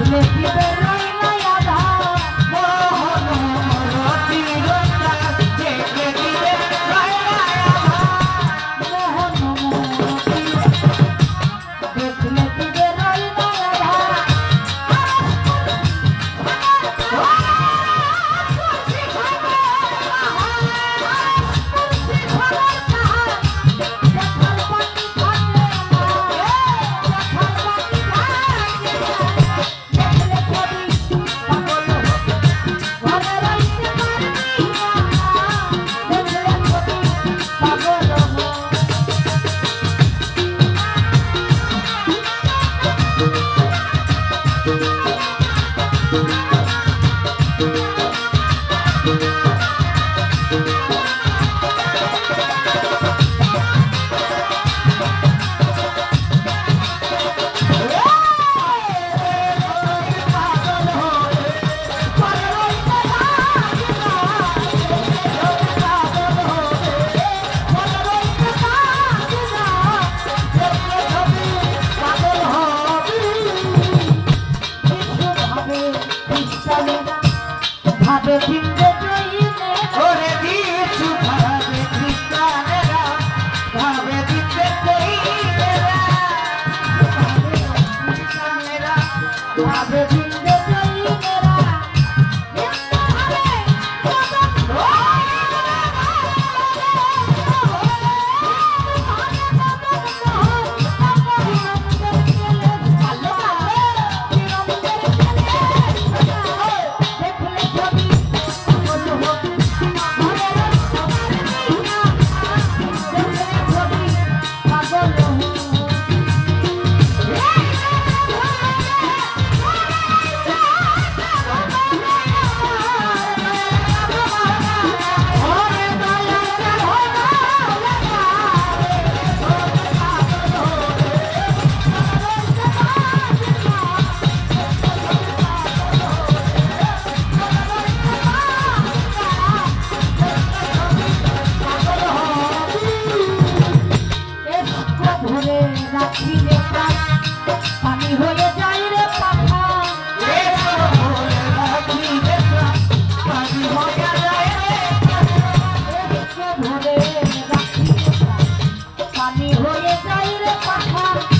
দেখলে কি বেরোয় ভাবে ভিন্দে জইনে ওরে দিছু ভাবে কৃষ্ণেরা ভাবে দিতে কইরা কৃষ্ণেরা ভাবে ভিন্দে বলে যাই রে পাঠা